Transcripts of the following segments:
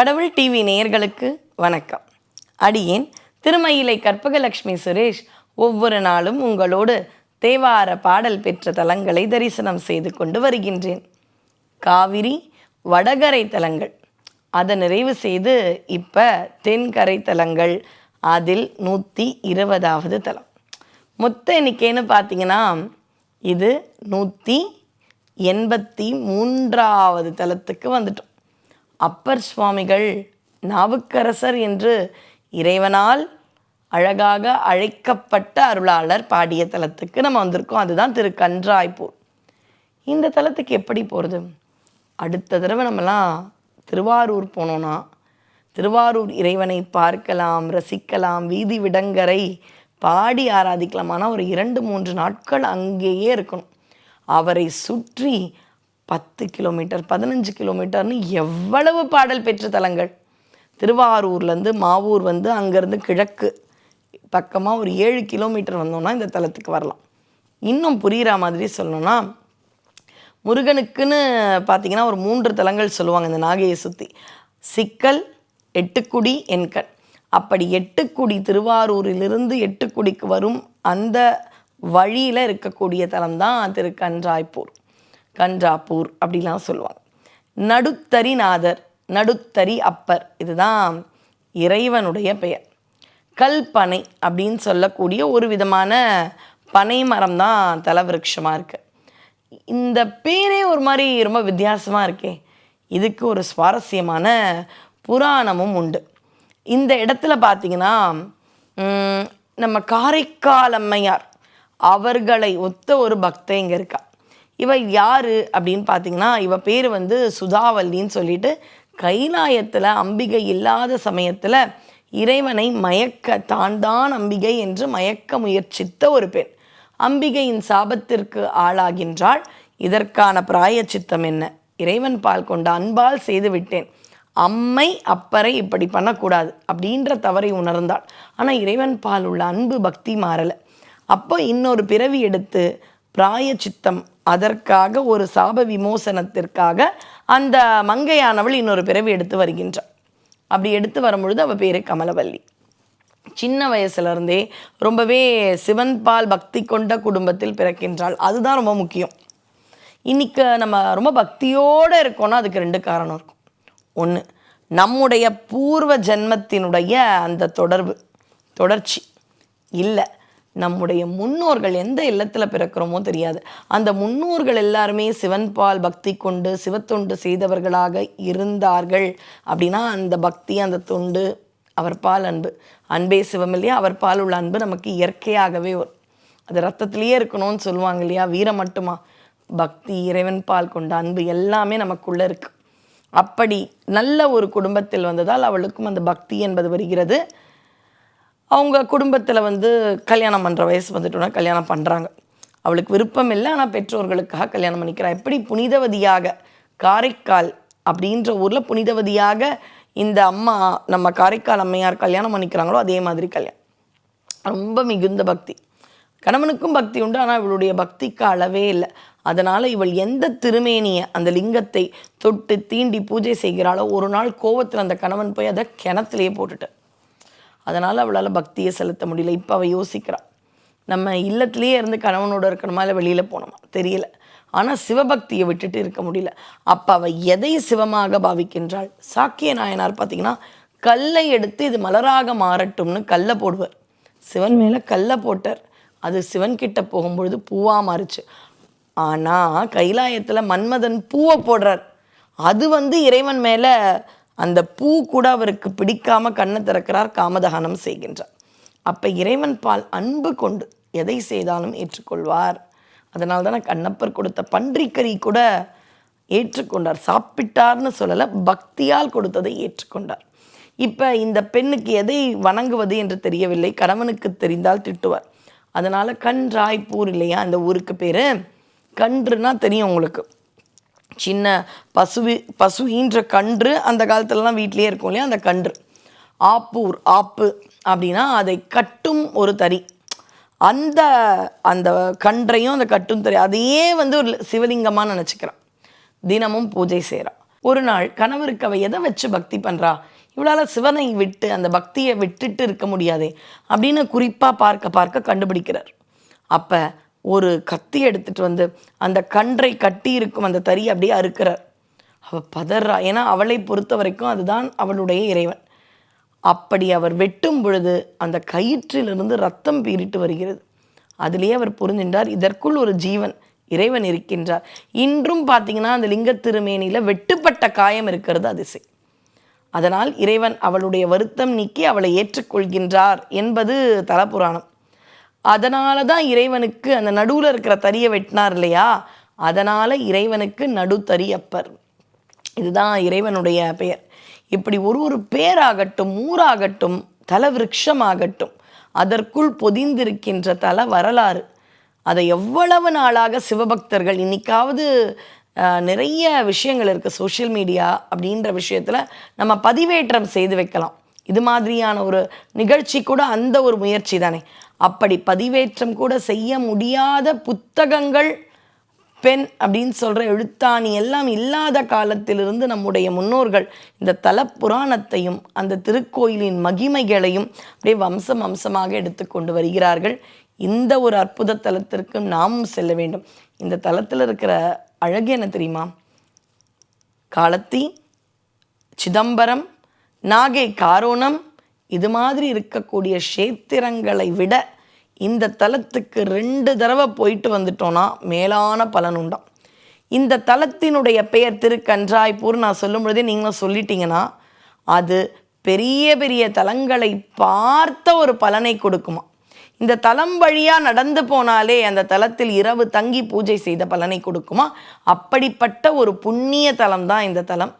கடவுள் டிவி நேயர்களுக்கு வணக்கம். அடியேன் திருமயிலை கற்பகலட்சுமி சுரேஷ் ஒவ்வொரு நாளும் உங்களோடு தேவார பாடல் பெற்ற தலங்களை தரிசனம் செய்து கொண்டு வருகின்றேன். காவிரி வடகரை தலங்கள். அதை நிறைவு செய்து இப்போ தென்கரை தலங்கள் அதில் நூற்றி இருபதாவது தலம். மொத்த எண்ணிக்கைன்னு பார்த்தீங்கன்னா இது நூற்றி எண்பத்தி மூன்றாவது தலத்துக்கு வந்துட்டோம். அப்பர் சுவாமிகள் நாவுக்கரசர் என்று இறைவனால் அழகாக அழைக்கப்பட்ட அருளாளர் பாடிய தலத்துக்கு நம்ம வந்திருக்கோம். அதுதான் திரு கன்றாய்ப்பூர். இந்த தலத்துக்கு எப்படி போகிறது அடுத்த தடவை நம்மலாம் திருவாரூர் போனோன்னா திருவாரூர் இறைவனை பார்க்கலாம் ரசிக்கலாம் வீதி விடங்கரை பாடி ஆராதிக்கலாம் ஆனால் ஒரு இரண்டு மூன்று நாட்கள் அங்கேயே இருக்கணும். அவரை சுற்றி பத்து கிலோமீட்டர் பதினஞ்சு கிலோமீட்டர்னு எவ்வளவு பாடல் பெற்ற தலங்கள். திருவாரூர்லேருந்து மாவூர் வந்து அங்கேருந்து கிழக்கு பக்கமாக ஒரு ஏழு கிலோமீட்டர் வந்தோம்னா இந்த தலத்துக்கு வரலாம். இன்னும் புரிகிற மாதிரி சொல்லணும்னா முருகனுக்குன்னு பார்த்தீங்கன்னா ஒரு மூன்று தலங்கள் சொல்லுவாங்க இந்த நாகையை சுற்றி சிக்கல் எட்டுக்குடி எண்கண் அப்படி எட்டுக்குடி திருவாரூரிலிருந்து எட்டுக்குடிக்கு வரும் அந்த வழியில் இருக்கக்கூடிய தலம் தான் திரு கன்றாப்பூர் அப்படிலாம் சொல்லுவாங்க. நடுத்தரி நாதர் நடுத்தரி அப்பர் இதுதான் இறைவனுடைய பெயர். கல்பனை அப்படின்னு சொல்லக்கூடிய ஒரு விதமான பனை மரம் தான் தலவிருட்சமாக இருக்குது இந்த பேரே ஒரு மாதிரி ரொம்ப வித்தியாசமாக இருக்கே. இதுக்கு ஒரு சுவாரஸ்யமான புராணமும் உண்டு. இந்த இடத்துல பார்த்தீங்கன்னா நம்ம காரைக்கால் அம்மையார் அவர்களை ஒத்த ஒரு பக்தை இங்கே இருக்கா. இவ யாரு அப்படின்னு பார்த்தீங்கன்னா இவ பேர் வந்து சுதாவல்லின்னு சொல்லிட்டு கைலாயத்தில் அம்பிகை இல்லாத சமயத்தில் இறைவனை மயக்க தான் தான் அம்பிகை என்று மயக்க முயற்சித்த ஒரு பெண். அம்பிகையின் சாபத்திற்கு ஆளாகின்றாள். இதற்கான பிராயச்சித்தம் என்ன? இறைவன் பால் கொண்ட அன்பால் செய்து விட்டேன். அம்மை அப்பறை இப்படி பண்ணக்கூடாது அப்படின்ற தவறை உணர்ந்தாள். ஆனால் இறைவன் பால் உள்ள அன்பு பக்தி மாறலை. அப்போ இன்னொரு பிறவி எடுத்து பிராயச்சித்தம் அதற்காக ஒரு சாப விமோசனத்திற்காக அந்த மங்கையானவள் இன்னொரு பிறவி எடுத்து வருகின்றாள். அப்படி எடுத்து வரும்பொழுது அவள் பேர் கமலவல்லி. சின்ன வயசுலேருந்தே ரொம்பவே சிவன் பால் பக்தி கொண்ட குடும்பத்தில் பிறக்கின்றாள். அதுதான் ரொம்ப முக்கியம். இன்னைக்கு நம்ம ரொம்ப பக்தியோடு இருக்கோம்னா அதுக்கு ரெண்டு காரணம் இருக்கும். ஒன்று நம்முடைய பூர்வ ஜென்மத்தினுடைய அந்த தொடர்பு தொடர்ச்சி. இல்லை நம்முடைய முன்னோர்கள் எந்த இல்லத்தில் பிறக்கிறோமோ தெரியாது. அந்த முன்னோர்கள் எல்லாருமே சிவன் பால் பக்தி கொண்டு சிவத்தொண்டு செய்தவர்களாக இருந்தார்கள். அப்படின்னா அந்த பக்தி அந்த தொண்டு அவர் பால் அன்பு. அன்பே சிவம் இல்லையா? அவர் பால் உள்ள அன்பு நமக்கு இயற்கையாகவே வரும். அது ரத்தத்திலேயே இருக்கணும்னு சொல்லுவாங்க இல்லையா? வீரம் மட்டுமா? பக்தி இறைவன் பால் கொண்ட அன்பு எல்லாமே நமக்குள்ள இருக்கு. அப்படி நல்ல ஒரு குடும்பத்தில் வந்ததால் அவளுக்கும் அந்த பக்தி என்பது வருகிறது. அவங்க குடும்பத்தில் வந்து கல்யாணம் பண்ணுற வயசு வந்துட்டோன்னா கல்யாணம் பண்ணுறாங்க அவளுக்கு விருப்பம் இல்லை ஆனால் பெற்றோர்களுக்காக கல்யாணம் பண்ணிக்கிறா. எப்படி புனிதவதியாக காரைக்கால் அப்படின்ற ஊரில் புனிதவதியாக இந்த அம்மா நம்ம காரைக்கால் அம்மையார் கல்யாணம் பண்ணிக்கிறாங்களோ அதே மாதிரி கல்யாணம். ரொம்ப மிகுந்த பக்தி. கணவனுக்கும் பக்தி உண்டு ஆனால் இவளுடைய பக்திக்கு அளவே இல்லை. அதனால் இவள் எந்த திருமேனியை அந்த லிங்கத்தை தொட்டு தீண்டி பூஜை செய்கிறாளோ ஒரு நாள் கோவத்தில் அந்த கணவன் போய் அதை கிணத்துலையே போட்டுட்டு அதனால் அவளால் பக்தியை செலுத்த முடியல. இப்போ அவள் யோசிக்கிறாள் நம்ம இல்லத்துலேயே இருந்து கணவனோட இருக்கணுமா? இல்லை வெளியில் போகணுமா தெரியல. ஆனால் சிவபக்தியை விட்டுட்டு இருக்க முடியல. அப்போ அவள் எதை சிவமாக பாவிக்கின்றாள்? சாக்கிய நாயனார் பார்த்தீங்கன்னா கல்லை எடுத்து இது மலராக மாறட்டும்னு கல்லை போடுவார். சிவன் மேலே கல்லை போட்டார். அது சிவன்கிட்ட போகும்பொழுது பூவாக மாறுச்சு. ஆனால் கைலாயத்தில் மன்மதன் பூவை போடுறார். அது வந்து இறைவன் மேலே அந்த பூ கூட அவருக்கு பிடிக்காம கண்ணை திறக்கிறார் காமதகனம் செய்கின்றார். அப்போ இறைவன் பால் அன்பு கொண்டு எதை செய்தாலும் ஏற்றுக்கொள்வார். அதனால தானே கண்ணப்பர் கொடுத்த பன்றிக்கறி கூட ஏற்றுக்கொண்டார். சாப்பிட்டார்னு சொல்லலை பக்தியால் கொடுத்ததை ஏற்றுக்கொண்டார். இப்போ இந்த பெண்ணுக்கு எதை வணங்குவது என்று தெரியவில்லை கணவனுக்கு தெரிந்தால் திட்டுவார். அதனால் கன்றாய்ப்பூர் இல்லையா அந்த ஊருக்கு பேர்? கன்றுனா தெரியும் உங்களுக்கு. சின்ன பசுவி பசு கன்று அந்த காலத்துலலாம் வீட்டிலேயே இருக்கும் இல்லையா? அந்த கன்று. ஆப்பூர் ஆப்பு அப்படின்னா அதை கட்டும் ஒரு தறி. அந்த அந்த கன்றையும் அந்த கட்டும் தறி. அதையே வந்து ஒரு சிவலிங்கமாக நினச்சிக்கிறான். தினமும் பூஜை செய்கிறான் ஒரு நாள் கணவருக்கு அவள் எதை வச்சு பக்தி பண்ணுறா இவளால் சிவனை விட்டு அந்த பக்தியை விட்டுட்டு இருக்க முடியாதே அப்படின்னு குறிப்பாக பார்க்க பார்க்க கண்டுபிடிக்கிறார். அப்போ ஒரு கத்தி எடுத்துட்டு வந்து அந்த கன்றை கட்டி இருக்கும் அந்த தறி அப்படியே அறுக்கிறார். அவள் பதறா. ஏன்னா அவளை பொறுத்த வரைக்கும் அதுதான் அவளுடைய இறைவன். அப்படி அவர் வெட்டும் பொழுது அந்த கயிற்றிலிருந்து ரத்தம் பீறிட்டு வருகிறது. அதிலேயே அவர் புரிஞ்சின்றார் இதற்குள் ஒரு ஜீவன் இறைவன் இருக்கின்றார். இன்றும் பார்த்தீங்கன்னா அந்த லிங்க திருமேனியில் வெட்டுப்பட்ட காயம் இருக்கிறது அதிசை அதனால் இறைவன் அவளுடைய வருத்தம் நீக்கி அவளை ஏற்றுக்கொள்கின்றார் என்பது தலபுராணம். அதனால தான் இறைவனுக்கு அந்த நடுவில் இருக்கிற தறியை வெட்டினார் இல்லையா? அதனால் இறைவனுக்கு நடுத்தறியப்பர். இதுதான் இறைவனுடைய பெயர். இப்படி ஒரு ஒரு பேராகட்டும் ஊராகட்டும் தல விருட்சமாகட்டும் அதற்குள் பொதிந்திருக்கின்ற தல வரலாறு. அதை எவ்வளவு நாளாக சிவபக்தர்கள் இன்னைக்காவது நிறைய விஷயங்கள் இருக்குது சோஷியல் மீடியா அப்படின்ற விஷயத்தில் நம்ம பதிவேற்றம் செய்து வைக்கலாம். இது மாதிரியான ஒரு நிகழ்ச்சி கூட அந்த ஒரு முயற்சி தானே. அப்படி பதிவேற்றம் கூட செய்ய முடியாத புத்தகங்கள் பெண் அப்படின்னு சொல்கிற எழுத்தாணி எல்லாம் இல்லாத காலத்திலிருந்து நம்முடைய முன்னோர்கள் இந்த தல புராணத்தையும் அந்த திருக்கோயிலின் மகிமைகளையும் அப்படியே வம்சம் வம்சமாக எடுத்துக்கொண்டு வருகிறார்கள். இந்த ஒரு அற்புத தலத்திற்கு நாமும் செல்ல வேண்டும். இந்த தலத்தில் இருக்கிற அழகு என்ன தெரியுமா? காலத்தி சிதம்பரம் நாகை காரோணம் இது மாதிரி இருக்கக்கூடிய க்ஷேத்திரங்களை விட இந்த தலத்துக்கு ரெண்டு தடவை போயிட்டு வந்துட்டோன்னா மேலான பலன் உண்டாம் இந்த தலத்தினுடைய பெயர் திருக்கன்றாய்ப்பூர் நான் சொல்லும் பொழுதே நீங்களும் சொல்லிட்டீங்கன்னா அது பெரிய பெரிய தலங்களை பார்த்த ஒரு பலனை கொடுக்குமா. இந்த தலம் வழியாக நடந்து போனாலே அந்த தலத்தில் இரவு தங்கி பூஜை செய்த பலனை கொடுக்குமா. அப்படிப்பட்ட ஒரு புண்ணிய தலம் தான் இந்த தலம்.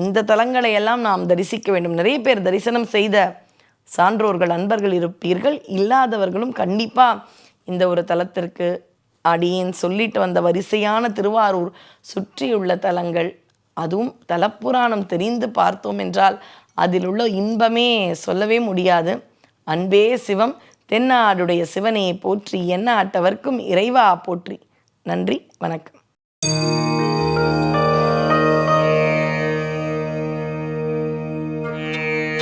இந்த தலங்களை எல்லாம் நாம் தரிசிக்க வேண்டும். நிறைய பேர் தரிசனம் செய்த சான்றோர்கள் அன்பர்கள் இருப்பீர்கள். இல்லாதவர்களும் கண்டிப்பாக இந்த ஒரு தலத்திற்கு அடியேன் சொல்லிட்டு வந்த வரிசையான திருவாரூர் சுற்றியுள்ள தலங்கள் அதுவும் தலப்புராணம் தெரிந்து பார்த்தோம் என்றால் அதில் உள்ள இன்பமே சொல்லவே முடியாது. அன்பே சிவம் தென்னாடுடைய சிவனையை போற்றி என்ன ஆட்டவர்க்கும் இறைவா போற்றி. நன்றி வணக்கம்.